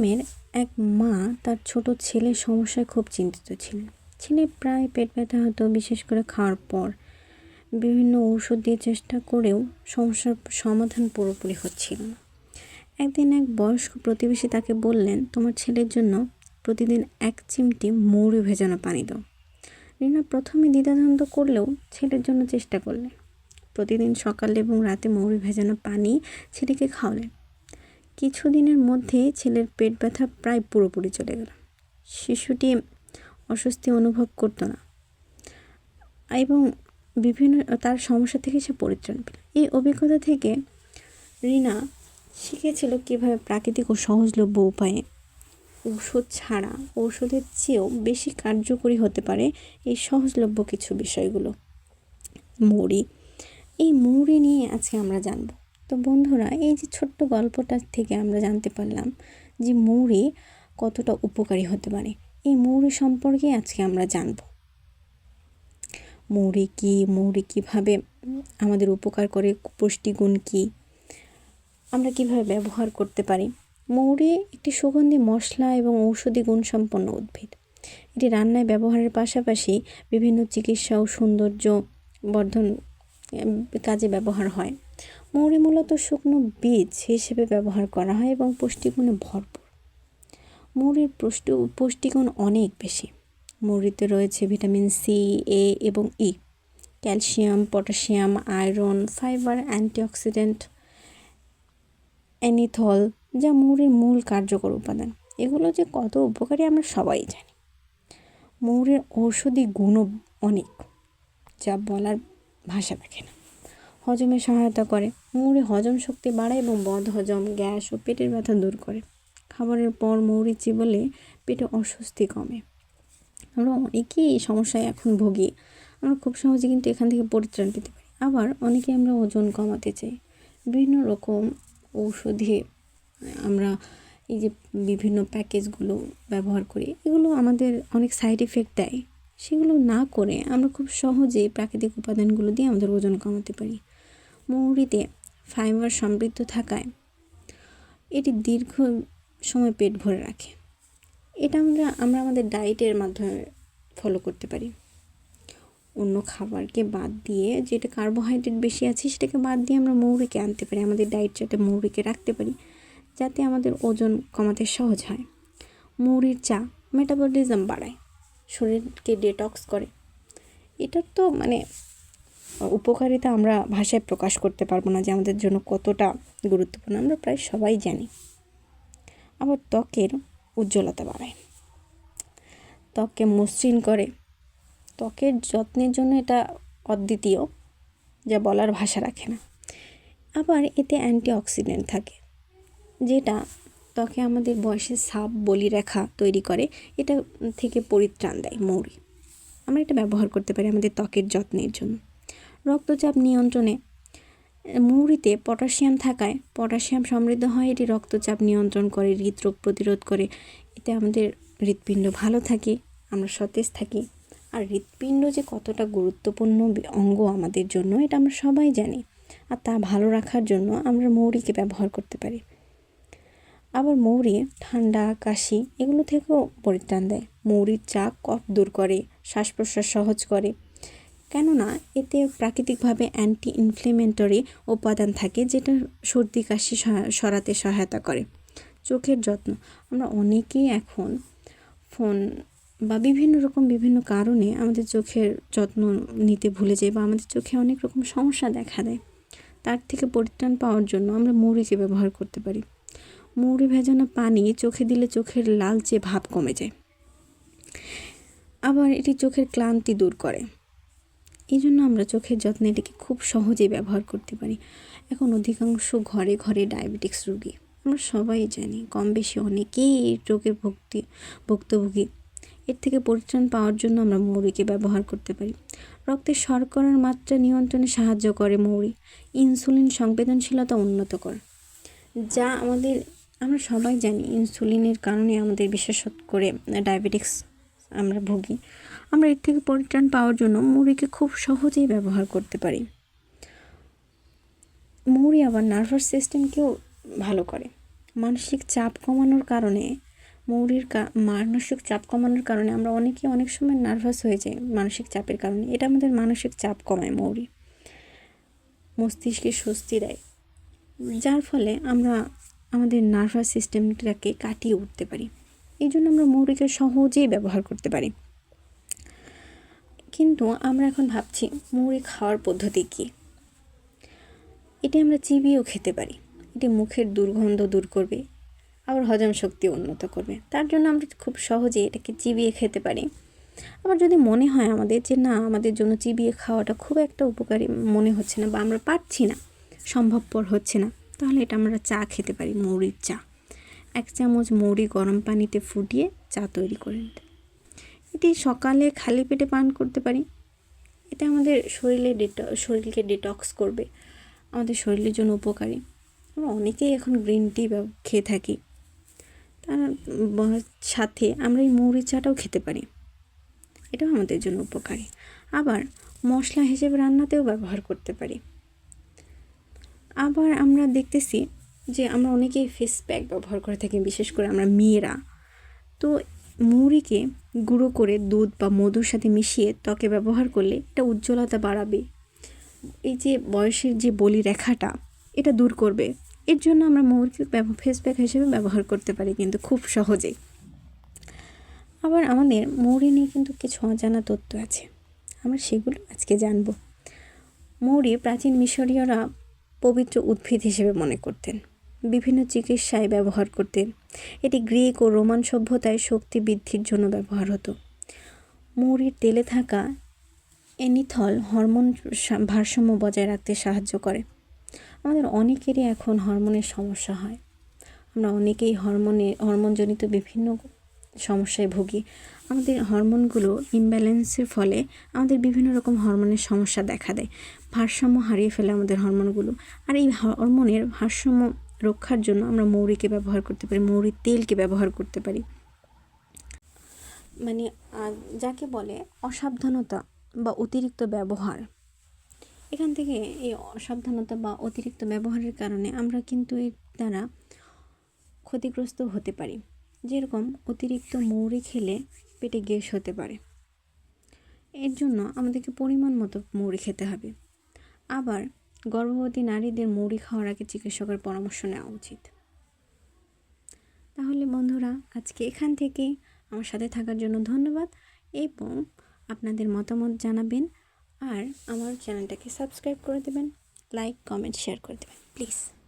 গ্রামের এক মা তার ছোট ছেলের সমস্যায় খুব চিন্তিত ছিলেন। ছেলে প্রায় পেট ব্যথা হতো, বিশেষ করে খাওয়ার পর। বিভিন্ন ঔষধ দিয়ে চেষ্টা করেও সমস্যার সমাধান পুরোপুরি হচ্ছিল না। একদিন এক বয়স্ক প্রতিবেশী তাকে বললেন, তোমার ছেলের জন্য প্রতিদিন এক চিমটি মৌরি ভেজানো পানি দাও। রিনা প্রথমে দ্বিধাদ্বন্দ্ব করলেও ছেলের জন্য চেষ্টা করলেন। প্রতিদিন সকালে এবং রাতে মৌরি ভেজানো পানি ছেলেকে খাওয়ালেন। কিছুদিনের মধ্যে ছেলের পেট ব্যথা প্রায় পুরোপুরি চলে গেল। শিশুটি অস্বস্তি অনুভব করতো না এবং বিভিন্ন তার সমস্যা থেকে সে পরিত্রাণ পেল। এই অভিজ্ঞতা থেকে রিনা শিখেছিল কীভাবে প্রাকৃতিক ও সহজলভ্য উপায়ে ঔষধ ছাড়া ঔষধের চেয়েও বেশি কার্যকরী হতে পারে এই সহজলভ্য কিছু বিষয়গুলো। মৌরি এই মৌরি নিয়ে আজকে আমরা জানব। তো বন্ধুরা, এই যে ছোট্ট গল্পটার থেকে আমরা জানতে পারলাম যে মৌরি কতটা উপকারী হতে পারে। এই মৌরি সম্পর্কে আজকে আমরা জানব। মৌরি কী? মৌরি কীভাবে আমাদের উপকার করে? পুষ্টিগুণ কী? আমরা কীভাবে ব্যবহার করতে পারি? মৌরি একটি সুগন্ধি মশলা এবং ঔষধি গুণসম্পন্ন উদ্ভিদ। এটি রান্নায় ব্যবহারের পাশাপাশি বিভিন্ন চিকিৎসা ও সৌন্দর্য বর্ধন কাজে ব্যবহার হয়। মৌরি মূলত শুকনো বীজ হিসেবে ব্যবহার করা হয় এবং পুষ্টিগুণে ভরপুর। মৌরির পুষ্টি, পুষ্টিগুণ অনেক বেশি। মৌরিতে রয়েছে ভিটামিন সি এ এবং E calcium, potassium, iron, fibre, antioxidant, anethole, যা মৌরির মূল কার্যকর উপাদান। এগুলো যে কত উপকারী আমরা সবাই জানি। মৌরের ঔষধি গুণও অনেক, যা বলার ভাষা রাখে না। হজমে সহায়তা করে। মৌরি হজম শক্তি বাড়ায় এবং বদ হজম, গ্যাস ও পেটের ব্যথা দূর করে। খাবারের পর মৌরি চিবলে পেটে অস্বস্তি কমে। আমরা অনেকেই এই সমস্যায় এখন ভুগি। আমরা খুব সহজে কিন্তু এখান থেকে পরিত্রাণ পেতে পারি। আবার অনেকে আমরা ওজন কমাতে চাই। বিভিন্ন রকম ঔষধি, আমরা এই যে বিভিন্ন প্যাকেজগুলো ব্যবহার করি, এগুলো আমাদের অনেক সাইড এফেক্ট দেয়। সেগুলো না করে আমরা খুব সহজেই প্রাকৃতিক উপাদানগুলো দিয়ে আমাদের ওজন কমাতে পারি। মৌরিতে ফাইবার সমৃদ্ধ থাকায় এটি দীর্ঘ সময় পেট ভরে রাখে। এটা আমরা আমরা আমাদের ডায়েটের মাধ্যমে ফলো করতে পারি। অন্য খাবারকে বাদ দিয়ে যেটা কার্বোহাইড্রেট বেশি আছে সেটাকে বাদ দিয়ে আমরা মৌরিকে আনতে পারি, আমাদের ডায়েট চার্টে মৌরিকে রাখতে পারি, যাতে আমাদের ওজন কমাতে সহজ হয়। মৌরির চা মেটাবলিজম বাড়ায়। শরীরকে ডেটক্স করে। এটার তো মানে উপকারিতা আমরা ভাষায় প্রকাশ করতে পারব না যে আমাদের জন্য কতটা গুরুত্বপূর্ণ, আমরা প্রায় সবাই জানি। আবার ত্বকের উজ্জ্বলতা বাড়ায়। ত্বককে মসৃণ করে। ত্বকের যত্নের জন্য এটা অদ্বিতীয়, যা বলার ভাষা রাখে না। আবার এতে অ্যান্টিঅক্সিডেন্ট থাকে, যেটা ত্বকে আমাদের বয়সের সাপ বলিরেখা তৈরি করে, এটা থেকে পরিত্রাণ দেয় মৌরি। আমরা এটা ব্যবহার করতে পারি আমাদের ত্বকের যত্নের জন্য। রক্তচাপ নিয়ন্ত্রণে, মৌরিতে পটাশিয়াম থাকায় পটাশিয়াম সমৃদ্ধ হয়, এটি রক্তচাপ নিয়ন্ত্রণ করে, হৃদরোগ প্রতিরোধ করে, এতে আমাদের হৃৎপিণ্ড ভালো থাকে, আমরা সতেজ থাকি। আর হৃৎপিণ্ড যে কতটা গুরুত্বপূর্ণ অঙ্গ আমাদের জন্য, এটা আমরা সবাই জানি। আর তা ভালো রাখার জন্য আমরা মৌরিকে ব্যবহার করতে পারি। আবার মৌরি, ঠান্ডা, কাশি এগুলো থেকেও পরিত্রাণ দেয়। মৌরির চা কফ দূর করে শ্বাস প্রশ্বাস সহজ করে। কেননা এতে প্রাকৃতিকভাবে অ্যান্টি ইনফ্লেমেটরি উপাদান থাকে যেটা সর্দি, কাশি সরাতে সহায়তা করে। চোখের যত্ন। আমরা অনেকেই এখন ফোন বা বিভিন্ন রকম বিভিন্ন কারণে আমাদের চোখের যত্ন নিতে ভুলে যাই বা আমাদের চোখে অনেক রকম সমস্যা দেখা দেয়। তার থেকে পরিত্রাণ পাওয়ার জন্য আমরা মৌরিকে ব্যবহার করতে পারি। মৌরি ভেজানো পানি চোখে দিলে চোখের লালচে ভাব কমে যায়। আবার এটি চোখের ক্লান্তি দূর করে। এই জন্য আমরা চোখের যত্নে এটিকে খুব সহজেই ব্যবহার করতে পারি। এখন অধিকাংশ ঘরে ঘরে ডায়াবেটিক্স রোগী। আমরা সবাই জানি কম বেশি অনেকেই এই রোগে ভক্তি, ভুক্তভোগী। এর থেকে পরিত্রাণ পাওয়ার জন্য আমরা মৌরিকে ব্যবহার করতে পারি। রক্তের শর্করার মাত্রা নিয়ন্ত্রণে সাহায্য করে মৌরি ইনসুলিন সংবেদনশীলতা উন্নত করে। যা আমাদের আমরা সবাই জানি ইনসুলিনের কারণে আমাদের বিশেষ করে ডায়াবেটিক্স আমরা ভুগি। আমরা এর থেকে পরিত্রাণ পাওয়ার জন্য মুড়িকে খুব সহজেই ব্যবহার করতে পারি। মুড়ি আবার নার্ভাস সিস্টেমকেও ভালো করে। মানসিক চাপ কমানোর কারণে মৌরির মানসিক চাপ কমানোর কারণে আমরা অনেকে অনেক সময় নার্ভাস হয়ে যাই মানসিক চাপের কারণে। এটা আমাদের মানসিক চাপ কমায় মৌরি মস্তিষ্কে স্বস্তি দেয়। যার ফলে আমরা আমাদের নার্ভাস সিস্টেমটাকে কাটিয়ে উঠতে পারি। এই জন্য আমরা মৌরিকে সহজেই ব্যবহার করতে পারি। কিন্তু আমরা এখন ভাবছি মৌরি খাওয়ার পদ্ধতি কী? এটি আমরা চিবিয়েও খেতে পারি। এটি মুখের দুর্গন্ধ দূর করবে, আবার হজম শক্তি উন্নত করবে। তার জন্য আমরা খুব সহজে এটাকে চিবিয়ে খেতে পারি। আবার যদি মনে হয় আমাদের যে, না, আমাদের জন্য চিবিয়ে খাওয়াটা খুব একটা উপকারী মনে হচ্ছে না বা আমরা পারছি না, সম্ভবপর হচ্ছে না। তাহলে এটা আমরা চা খেতে পারি, মৌরির চা। এক চামচ মৌরি গরম পানিতে ফুটিয়ে চা তৈরি করে নিতে। এটি সকালে খালি পেটে পান করতে পারি। এটা আমাদের শরীরে ডেট, শরীরকে ডিটক্স করবে। আমাদের শরীরের জন্য উপকারী। আমরা অনেকেই এখন গ্রিন টি খেয়ে থাকি। তার সাথে আমরা এই মৌরি চাটাও খেতে পারি। এটাও আমাদের জন্য উপকারী। আবার মশলা হিসেবে রান্নাতেও ব্যবহার করতে পারি। আবার আমরা দেখতেছি যে আমরা অনেকেই ফেস প্যাক ব্যবহার করে থাকি, বিশেষ করে আমরা মেয়েরা। তো মৌরিকে গুঁড়ো করে দুধ বা মধুর সাথে মিশিয়ে ত্বকে ব্যবহার করলে এটা উজ্জ্বলতা বাড়াবে। এই যে বয়সের যে বলি রেখাটা, এটা দূর করবে। এর জন্য আমরা মৌরিকে ফেস প্যাক হিসেবে ব্যবহার করতে পারি কিন্তু খুব সহজেই। আবার আমাদের মৌরি নিয়ে কিন্তু কিছু অজানা তথ্য আছে। আমরা সেগুলো আজকে জানব। মৌরি প্রাচীন মিশরীয়রা পবিত্র উদ্ভিদ হিসেবে মনে করতেন। বিভিন্ন চিকিৎসায় ব্যবহার করতেন। এটি গ্রিক ও রোমান সভ্যতায় শক্তি বৃদ্ধির জন্য ব্যবহার হতো। মৌরির তেলে থাকা এনিথল হরমোন ভারসাম্য বজায় রাখতে সাহায্য করে। আমাদের অনেকেরই এখন হরমোনের সমস্যা হয়। আমরা অনেকেই হরমোনে, হরমোনজনিত বিভিন্ন সমস্যায় ভুগি। আমাদের হরমোনগুলো ইমব্যালেন্সের ফলে আমাদের বিভিন্ন রকম হরমোনের সমস্যা দেখা দেয়। ভারসাম্য হারিয়ে ফেলে আমাদের হরমোনগুলো। আর এই হরমোনের ভারসাম্য রক্ষার জন্য আমরা মৌরিকে ব্যবহার করতে পারি, মৌরির তেলকে ব্যবহার করতে পারি। মানে যাকে বলে অসাবধানতা বা অতিরিক্ত ব্যবহার। এখান থেকে এই অসাবধানতা বা অতিরিক্ত ব্যবহারের কারণে আমরা কিন্তু এর দ্বারা ক্ষতিগ্রস্ত হতে পারি। যেরকম অতিরিক্ত মৌরি খেলে পেটে গ্যাস হতে পারে। এর জন্য আমাদেরকে পরিমাণ মতো মৌরি খেতে হবে। আবার গর্ভবতী নারীদের মৌরি খাওয়ার আগে চিকিৎসকের পরামর্শ নেওয়া উচিত। তাহলে বন্ধুরা, আজকে এখান থেকে আমার সাথে থাকার জন্য ধন্যবাদ এবং আপনাদের মতামত জানাবেন আর আমার চ্যানেলটাকে সাবস্ক্রাইব করে দেবেন, লাইক, কমেন্ট, শেয়ার করে দেবেন, প্লিজ।